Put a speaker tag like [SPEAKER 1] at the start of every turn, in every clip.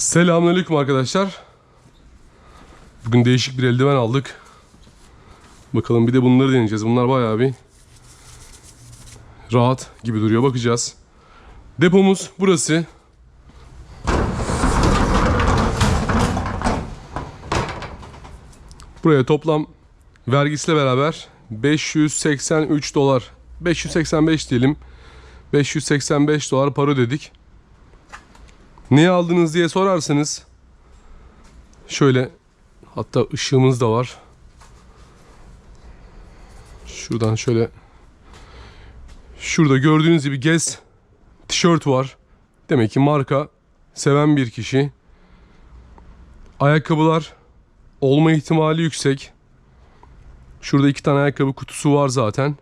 [SPEAKER 1] Selamünaleyküm arkadaşlar. Bugün değişik bir eldiven aldık. Bakalım bir de bunları deneyeceğiz. Bunlar bayağı bir rahat gibi duruyor. Bakacağız. Depomuz burası. Buraya toplam vergisiyle beraber 583 dolar 585 diyelim 585 dolar para ödedik. Niye aldınız diye sorarsanız şöyle hatta ışığımız da var. Şuradan şöyle şurada gördüğünüz gibi Guess tişört var. Demek ki marka seven bir kişi. Ayakkabılar olma ihtimali yüksek. Şurada iki tane ayakkabı kutusu var zaten.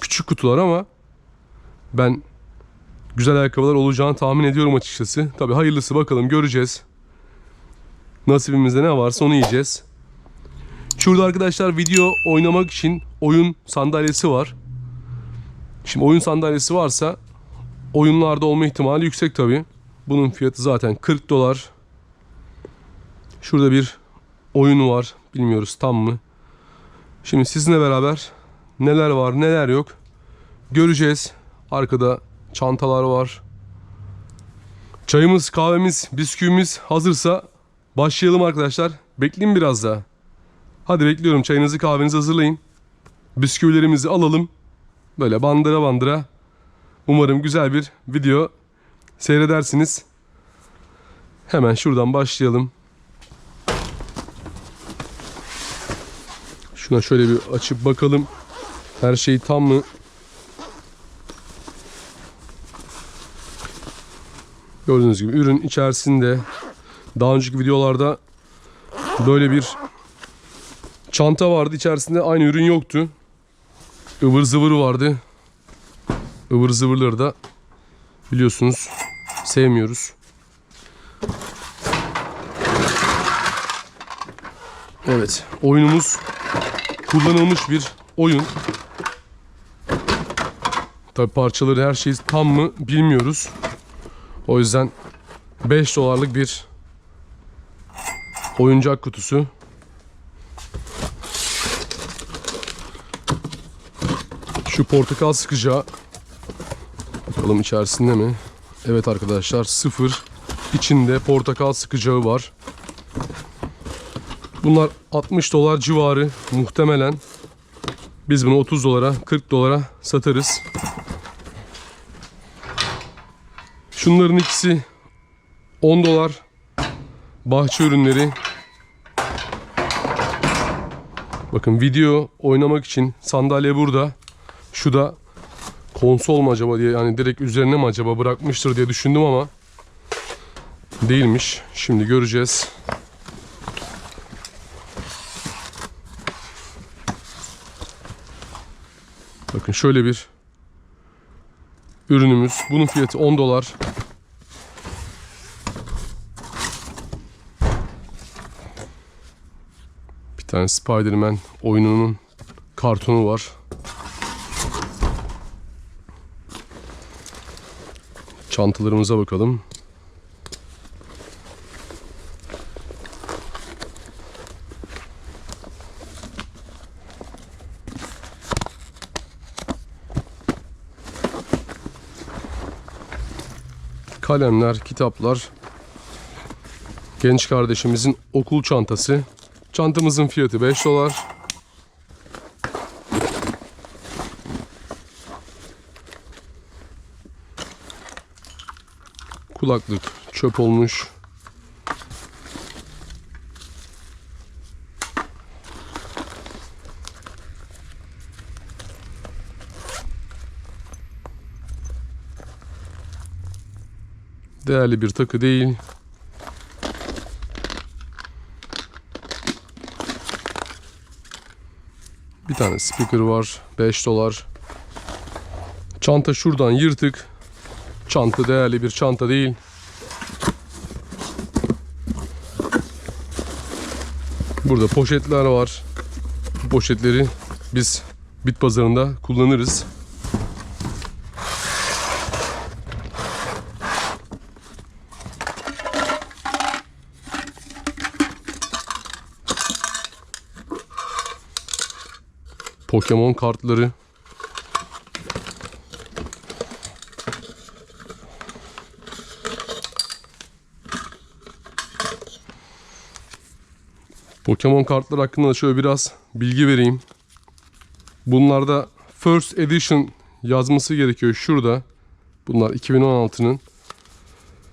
[SPEAKER 1] Küçük kutular ama ben güzel ayakkabılar olacağını tahmin ediyorum açıkçası. Tabi hayırlısı bakalım göreceğiz. Nasibimizde ne varsa onu yiyeceğiz. Şurada arkadaşlar video oynamak için oyun sandalyesi var. Şimdi oyun sandalyesi varsa oyunlarda olma ihtimali yüksek tabi. Bunun fiyatı zaten 40 dolar. Şurada bir oyun var. Bilmiyoruz tam mı. Şimdi sizinle beraber neler var neler yok göreceğiz. Arkada çantalar var. Çayımız, kahvemiz, bisküvimiz hazırsa başlayalım arkadaşlar. Bekleyin biraz daha. Hadi bekliyorum çayınızı kahvenizi hazırlayın. Bisküvilerimizi alalım. Böyle bandıra bandıra. Umarım güzel bir video seyredersiniz. Hemen şuradan başlayalım. Şuna şöyle bir açıp bakalım. Her şey tam mı? Gördüğünüz gibi ürün içerisinde daha önceki videolarda böyle bir çanta vardı. İçerisinde aynı ürün yoktu. ıvır zıvır vardı. ıvır zıvırları da biliyorsunuz sevmiyoruz. Evet, oyunumuz kullanılmış bir oyun. Tabi parçaları her şey tam mı bilmiyoruz. O yüzden 5 dolarlık bir oyuncak kutusu. Şu portakal sıkacağı. Bakalım içerisinde mi? Evet arkadaşlar sıfır. İçinde portakal sıkacağı var. Bunlar 60 dolar civarı muhtemelen. Biz bunu 30 dolara 40 dolara satarız. Şunların ikisi 10 dolar. Bahçe ürünleri. Bakın video oynamak için sandalye burada. Şu da konsol mu acaba diye yani direkt üzerine mi acaba bırakmıştır diye düşündüm ama değilmiş. Şimdi göreceğiz. Bakın şöyle bir ürünümüz. Bunun fiyatı 10 dolar. Bir tane Spider-Man oyununun kartonu var. Çantalarımıza bakalım. Kalemler, kitaplar. Genç kardeşimizin okul çantası. Çantamızın fiyatı 5 dolar. Kulaklık çöp olmuş. Değerli bir takı değil. Bir tane speaker var. 5 dolar. Çanta şuradan yırtık. Çanta değerli bir çanta değil. Burada poşetler var. Bu poşetleri biz bit pazarında kullanırız. Pokemon kartları. Pokemon kartları hakkında da şöyle biraz bilgi vereyim. Bunlarda First Edition yazması gerekiyor şurada. Bunlar 2016'nın.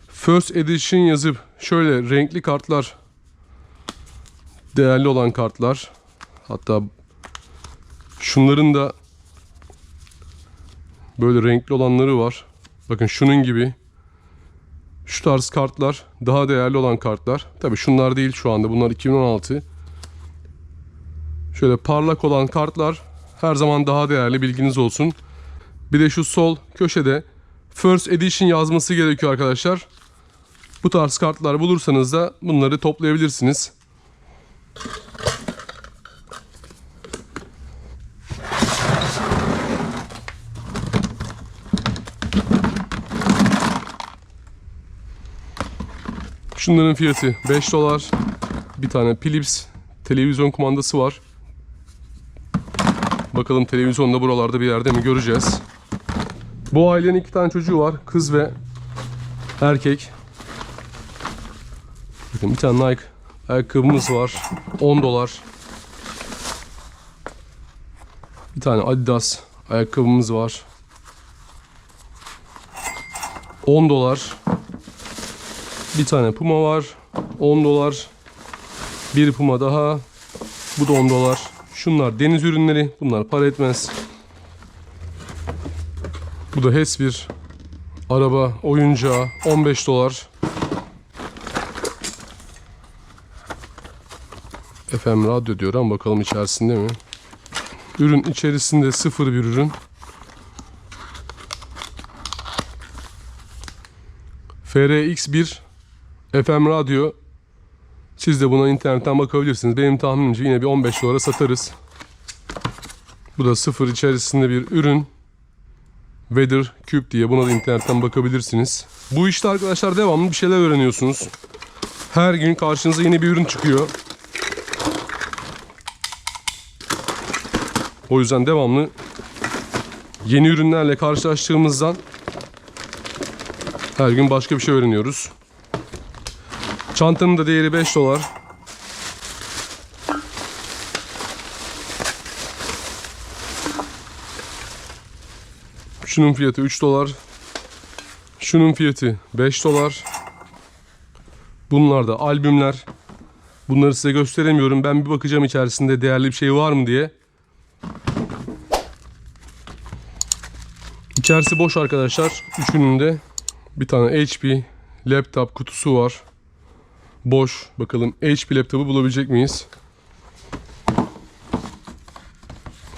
[SPEAKER 1] First Edition yazıp şöyle renkli kartlar değerli olan kartlar. Hatta şunların da böyle renkli olanları var. Bakın şunun gibi. Şu tarz kartlar daha değerli olan kartlar. Tabi şunlar değil şu anda. Bunlar 2016. Şöyle parlak olan kartlar her zaman daha değerli bilginiz olsun. Bir de şu sol köşede First Edition yazması gerekiyor arkadaşlar. Bu tarz kartlar bulursanız da bunları toplayabilirsiniz. Şunların fiyatı 5 dolar. Bir tane Philips televizyon kumandası var. Bakalım televizyonda buralarda bir yerde mi göreceğiz. Bu ailenin iki tane çocuğu var. Kız ve erkek. Bakın bir tane Nike ayakkabımız var. 10 dolar. Bir tane Adidas ayakkabımız var. 10 dolar. Bir tane Puma var. 10 dolar. Bir Puma daha. Bu da 10 dolar. Şunlar deniz ürünleri. Bunlar para etmez. Bu da HES bir araba oyuncağı 15 dolar. FM radyo diyor ama bakalım içerisinde mi? Ürün içerisinde sıfır bir ürün. FRX1 FM radyo. Siz de buna internetten bakabilirsiniz. Benim tahminimce yine bir 15 dolara satarız. Bu da sıfır içerisinde bir ürün. Weather Cube diye buna da internetten bakabilirsiniz. Bu işte arkadaşlar devamlı bir şeyler öğreniyorsunuz. Her gün karşınıza yeni bir ürün çıkıyor. O yüzden devamlı yeni ürünlerle karşılaştığımızdan her gün başka bir şey öğreniyoruz. Çantanın da değeri 5 dolar. Şunun fiyatı 3 dolar. Şunun fiyatı 5 dolar. Bunlar da albümler. Bunları size gösteremiyorum. Ben bir bakacağım içerisinde değerli bir şey var mı diye. İçerisi boş arkadaşlar. Üçünün de bir tane HP laptop kutusu var. Boş. Bakalım HP laptopu bulabilecek miyiz?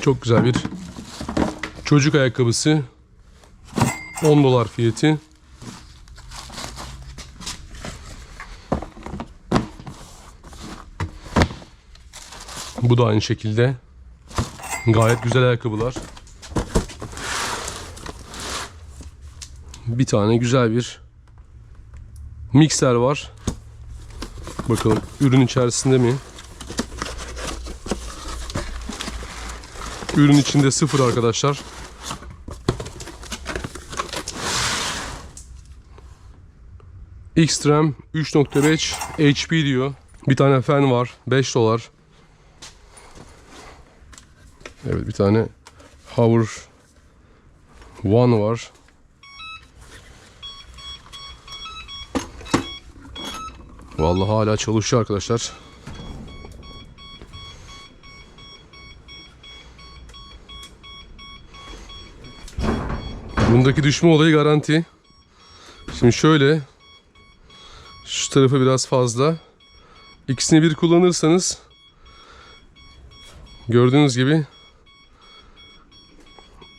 [SPEAKER 1] Çok güzel bir çocuk ayakkabısı. 10 dolar fiyatı. Bu da aynı şekilde. Gayet güzel ayakkabılar. Bir tane güzel bir mikser var. Bakalım ürün içerisinde mi? Ürün içinde sıfır arkadaşlar. Xtreme 3.5 HP diyor. Bir tane fen var. 5 dolar. Evet bir tane Hover One var. Vallahi hala çalışıyor arkadaşlar. Bundaki düşme olayı garanti. Şimdi şöyle şu tarafı biraz fazla. İkisini bir kullanırsanız gördüğünüz gibi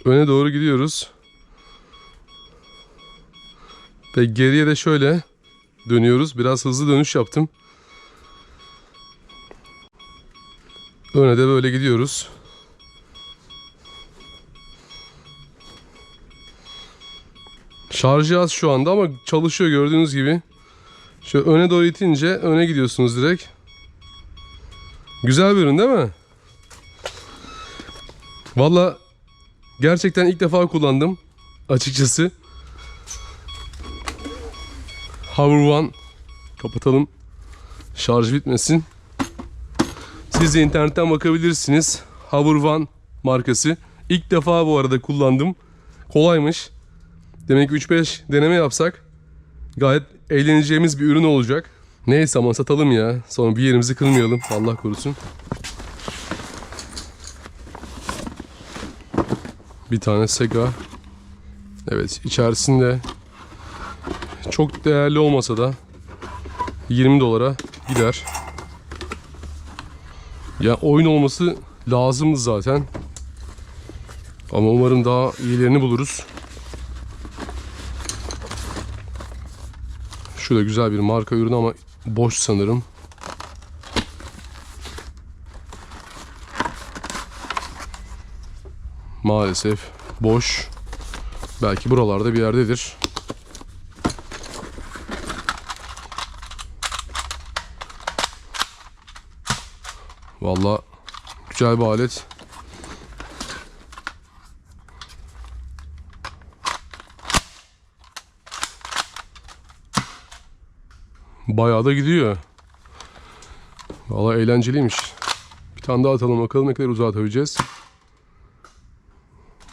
[SPEAKER 1] öne doğru gidiyoruz. Ve geriye de şöyle dönüyoruz. Biraz hızlı dönüş yaptım. Öne de böyle gidiyoruz. Şarjı az şu anda ama çalışıyor gördüğünüz gibi. Şöyle öne doğru itince öne gidiyorsunuz direkt. Güzel bir ürün değil mi? Valla gerçekten ilk defa kullandım açıkçası. Hover One kapatalım. Şarj bitmesin. Siz de internetten bakabilirsiniz. Hover One markası. İlk defa bu arada kullandım. Kolaymış. Demek ki 3-5 deneme yapsak gayet eğleneceğimiz bir ürün olacak. Neyse ama satalım ya. Sonra bir yerimizi kırmayalım. Allah korusun. Bir tane Sega. Evet içerisinde çok değerli olmasa da 20 dolara gider. Ya oyun olması lazımdı zaten. Ama umarım daha iyilerini buluruz. Şu güzel bir marka ürün ama boş sanırım. Maalesef boş. Belki buralarda bir yerdedir. Valla güzel bir alet. Bayağı da gidiyor. Valla eğlenceliymiş. Bir tane daha atalım bakalım ne kadar uzağa atabileceğiz.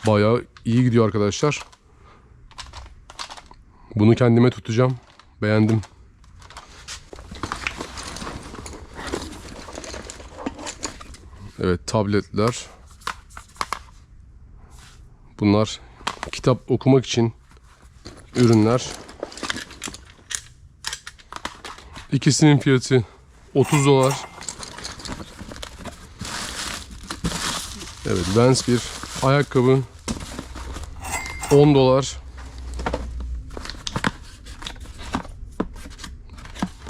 [SPEAKER 1] Bayağı iyi gidiyor arkadaşlar. Bunu kendime tutacağım. Beğendim. Evet tabletler. Bunlar kitap okumak için ürünler. İkisinin fiyatı 30 dolar. Evet Vans bir ayakkabı 10 dolar.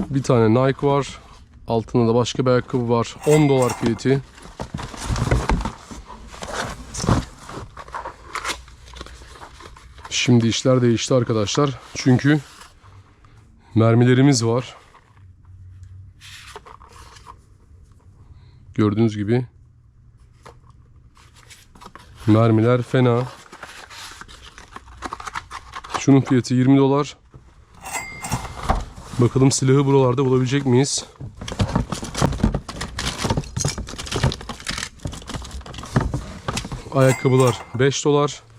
[SPEAKER 1] Bir tane Nike var. Altında da başka bir ayakkabı var. 10 dolar fiyatı. Şimdi işler değişti arkadaşlar. Çünkü mermilerimiz var. Gördüğünüz gibi mermiler fena. Şunun fiyatı 20 dolar. Bakalım silahı buralarda bulabilecek miyiz? Ayakkabılar 5 dolar.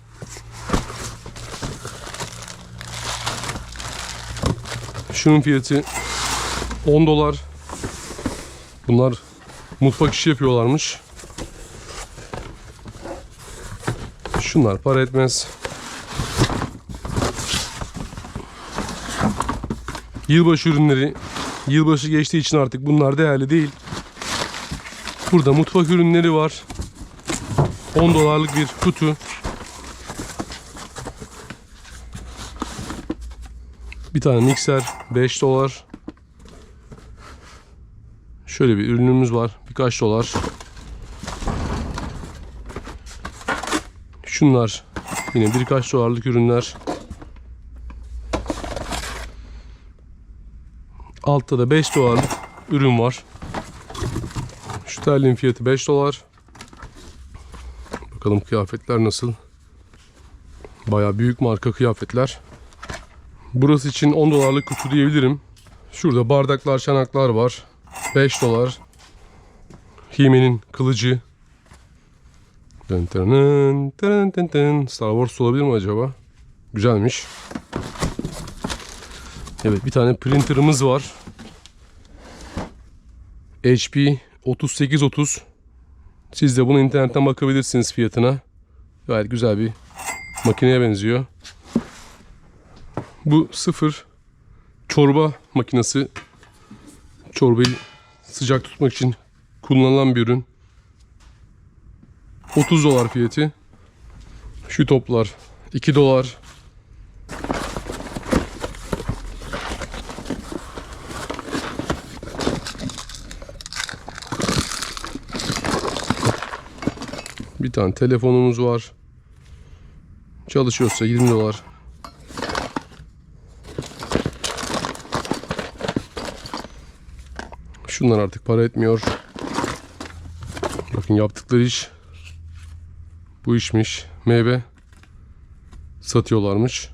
[SPEAKER 1] Şunun fiyatı 10 dolar. Bunlar mutfak işi yapıyorlarmış. Şunlar para etmez. Yılbaşı ürünleri yılbaşı geçtiği için artık bunlar değerli değil. Burada mutfak ürünleri var. 10 dolarlık bir kutu. Bir tane mikser 5 dolar. Şöyle bir ürünümüz var. Birkaç dolar. Şunlar yine birkaç dolarlık ürünler. Altta da 5 dolarlık ürün var. Şu terliğin fiyatı 5 dolar. Bakalım kıyafetler nasıl. Baya büyük marka kıyafetler. Burası için 10 dolarlık kutu diyebilirim. Şurada bardaklar, çanaklar var. 5 dolar. Hime'nin kılıcı. Dın tırın tın tın. Star Wars olabilir mi acaba? Güzelmiş. Evet bir tane printerımız var. HP 3830. Siz de bunu internetten bakabilirsiniz fiyatına. Gayet güzel bir makineye benziyor. Bu sıfır çorba makinesi. Çorbayı sıcak tutmak için kullanılan bir ürün. 30 dolar fiyatı. Şu toplar 2 dolar. Bir tane telefonumuz var. Çalışıyorsa 20 dolar. Şunlar artık para etmiyor. Bakın yaptıkları iş Bu işmiş. Meyve satıyorlarmış.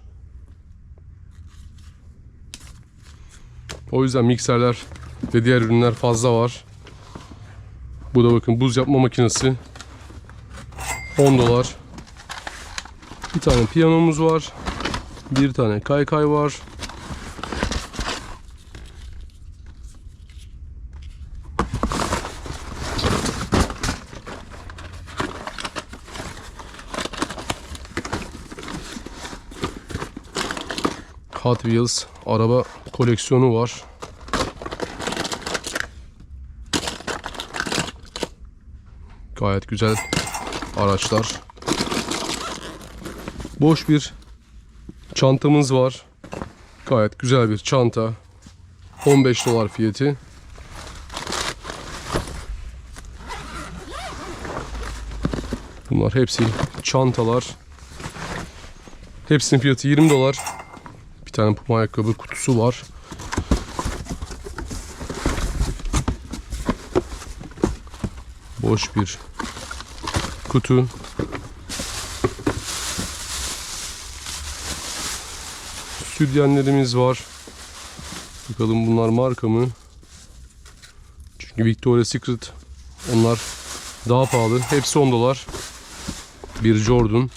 [SPEAKER 1] O yüzden mikserler ve diğer ürünler fazla var. Bu da bakın buz yapma makinesi. 10 dolar. Bir tane piyanomuz var. Bir tane kaykay var. Hot Wheels araba koleksiyonu var. Gayet güzel araçlar. Boş bir çantamız var. Gayet güzel bir çanta. 15 dolar fiyatı. Bunlar hepsi çantalar. Hepsinin fiyatı 20 dolar. Tane puma ayakkabı kutusu var. Boş bir kutu. Sütyenlerimiz var. Bakalım bunlar marka mı? Çünkü Victoria's Secret onlar daha pahalı. Hepsi 10 dolar. Bir Jordan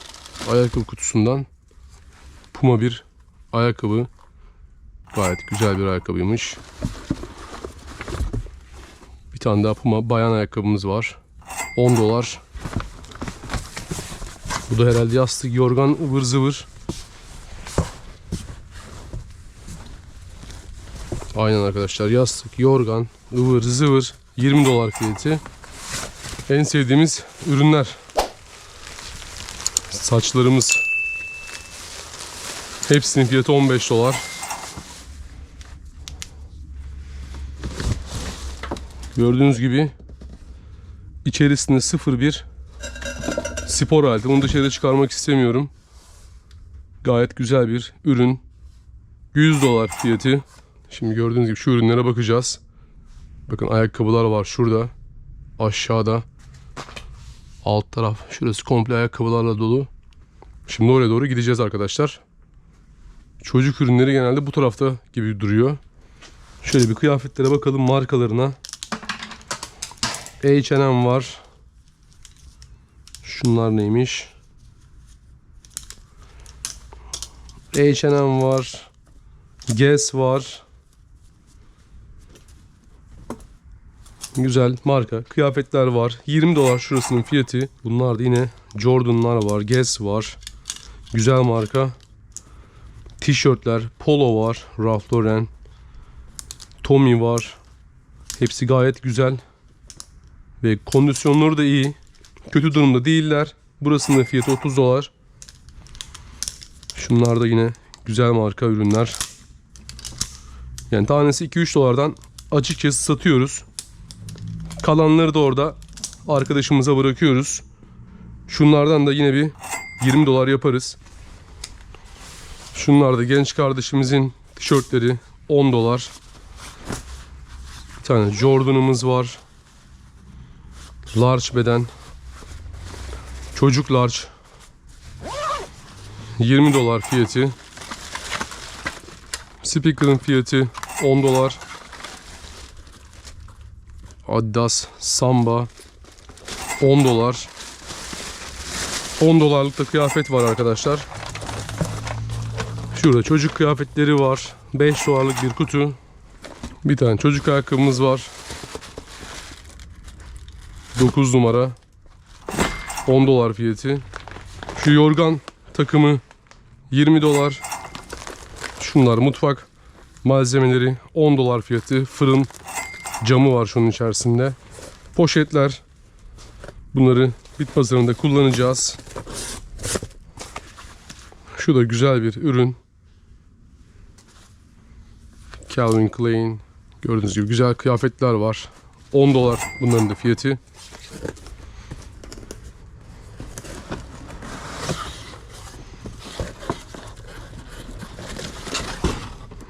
[SPEAKER 1] ayakkabı kutusundan Puma bir ayakkabı. Gayet güzel bir ayakkabıymış. Bir tane daha Puma bayan ayakkabımız var. 10 dolar. Bu da herhalde yastık, yorgan, ıvır zıvır. Aynen arkadaşlar yastık, yorgan, ıvır zıvır 20 dolar fiyatı. En sevdiğimiz ürünler. Saçlarımız. Hepsinin fiyatı 15 dolar. Gördüğünüz gibi içerisinde 01 spor aleti. Bunu dışarı çıkarmak istemiyorum. Gayet güzel bir ürün. 100 dolar fiyatı. Şimdi gördüğünüz gibi şu ürünlere bakacağız. Bakın ayakkabılar var şurada. Aşağıda. Alt taraf. Şurası komple ayakkabılarla dolu. Şimdi oraya doğru gideceğiz arkadaşlar. Çocuk ürünleri genelde bu tarafta gibi duruyor. Şöyle bir kıyafetlere bakalım markalarına. H&M var. Şunlar neymiş? H&M var. Guess var. Güzel marka. Kıyafetler var. 20 dolar şurasının fiyatı. Bunlar da yine Jordan'lar var. Guess var. Güzel marka. Tişörtler. Polo var. Ralph Lauren. Tommy var. Hepsi gayet güzel. Ve kondisyonları da iyi. Kötü durumda değiller. Burasının da fiyatı 30 dolar. Şunlar da yine güzel marka ürünler. Yani tanesi 2-3 dolardan açıkçası satıyoruz. Kalanları da orada arkadaşımıza bırakıyoruz. Şunlardan da yine bir 20 dolar yaparız. Şunlar da genç kardeşimizin tişörtleri 10 dolar. Bir tane Jordan'ımız var. Large beden. Çocuk large. 20 dolar fiyatı. Speaker'ın fiyatı 10 dolar. Adidas Samba 10 dolar. 10 dolarlık da kıyafet var arkadaşlar. Şurada çocuk kıyafetleri var. 5 dolarlık bir kutu. Bir tane çocuk ayakkabımız var. 9 numara. 10 dolar fiyatı. Şu yorgan takımı 20 dolar. Şunlar mutfak malzemeleri 10 dolar fiyatı. Fırın camı var şunun içerisinde. Poşetler. Bunları bit pazarında kullanacağız. Şu da güzel bir ürün. Calvin Klein. Gördüğünüz gibi güzel kıyafetler var. 10 dolar bunların da fiyatı.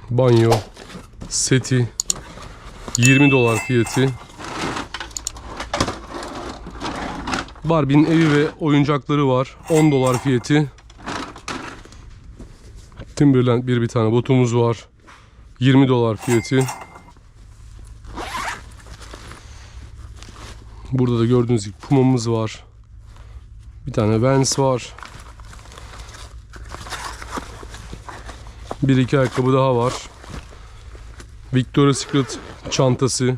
[SPEAKER 1] Banyo seti 20 dolar fiyatı. Barbie'nin evi ve oyuncakları var. 10 dolar fiyatı. Timberland bir bir tane botumuz var. 20 dolar fiyatı. Burada da gördüğünüz gibi Puma'mız var. Bir tane Vans var. Bir iki ayakkabı daha var. Victoria's Secret çantası.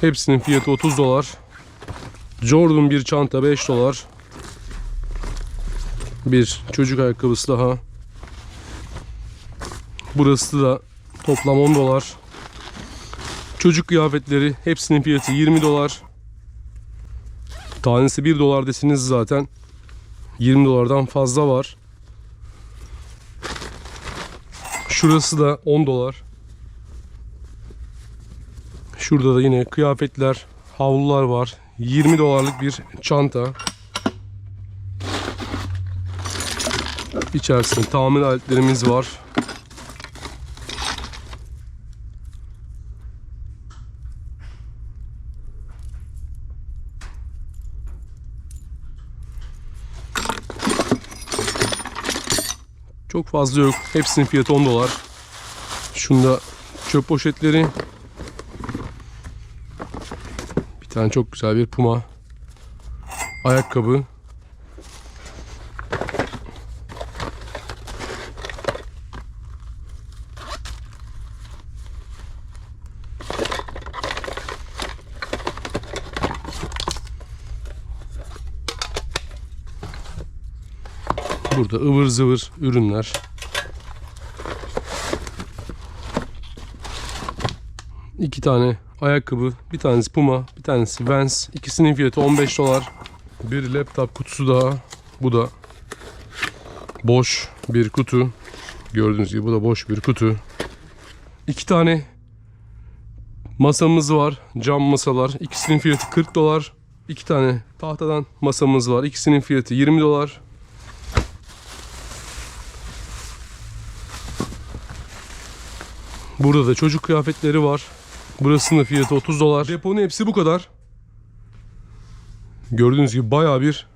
[SPEAKER 1] Hepsinin fiyatı 30 dolar. Jordan bir çanta 5 dolar. Bir çocuk ayakkabısı daha. Burası da toplam 10 dolar. Çocuk kıyafetleri hepsinin fiyatı 20 dolar. Tanesi 1 dolar desiniz zaten 20 dolardan fazla var. Şurası da 10 dolar. Şurada da yine kıyafetler, havlular var. 20 dolarlık bir çanta. İçerisinde tamir aletlerimiz var. Çok fazla yok. Hepsinin fiyatı 10 dolar. Şunda çöp poşetleri. Bir tane çok güzel bir puma. Ayakkabı. Burada ıvır zıvır ürünler. İki tane ayakkabı, bir tanesi Puma, bir tanesi Vans. İkisinin fiyatı 15 dolar. Bir laptop kutusu daha. Bu da boş bir kutu. Gördüğünüz gibi bu da boş bir kutu. İki tane masamız var. Cam masalar. İkisinin fiyatı 40 dolar. İki tane tahtadan masamız var. İkisinin fiyatı 20 dolar. Burada da çocuk kıyafetleri var. Burasının fiyatı 30 dolar. Deponun hepsi bu kadar. Gördüğünüz gibi baya bir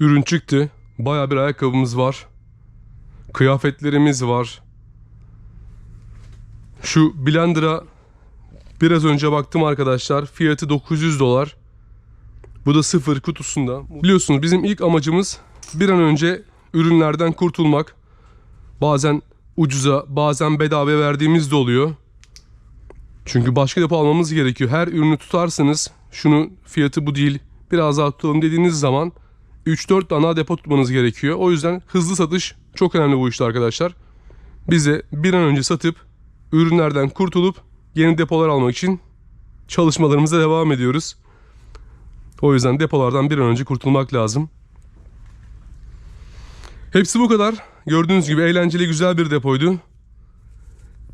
[SPEAKER 1] ürün çıktı. Baya bir ayakkabımız var. Kıyafetlerimiz var. Şu blender'a biraz önce baktım arkadaşlar. Fiyatı 900 dolar. Bu da sıfır kutusunda. Biliyorsunuz bizim ilk amacımız bir an önce ürünlerden kurtulmak. Bazen ucuza bazen bedava verdiğimiz de oluyor. Çünkü başka depo almamız gerekiyor. Her ürünü tutarsanız şunu fiyatı bu değil biraz daha tutalım dediğiniz zaman 3-4 tane depo tutmanız gerekiyor. O yüzden hızlı satış çok önemli bu işte arkadaşlar. Bize bir an önce satıp ürünlerden kurtulup yeni depolar almak için çalışmalarımıza devam ediyoruz. O yüzden depolardan bir an önce kurtulmak lazım. Hepsi bu kadar. Gördüğünüz gibi eğlenceli güzel bir depoydu.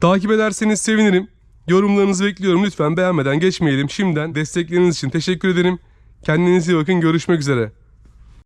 [SPEAKER 1] Takip ederseniz sevinirim. Yorumlarınızı bekliyorum. Lütfen beğenmeden geçmeyelim. Şimdiden destekleriniz için teşekkür ederim. Kendinize iyi bakın. Görüşmek üzere.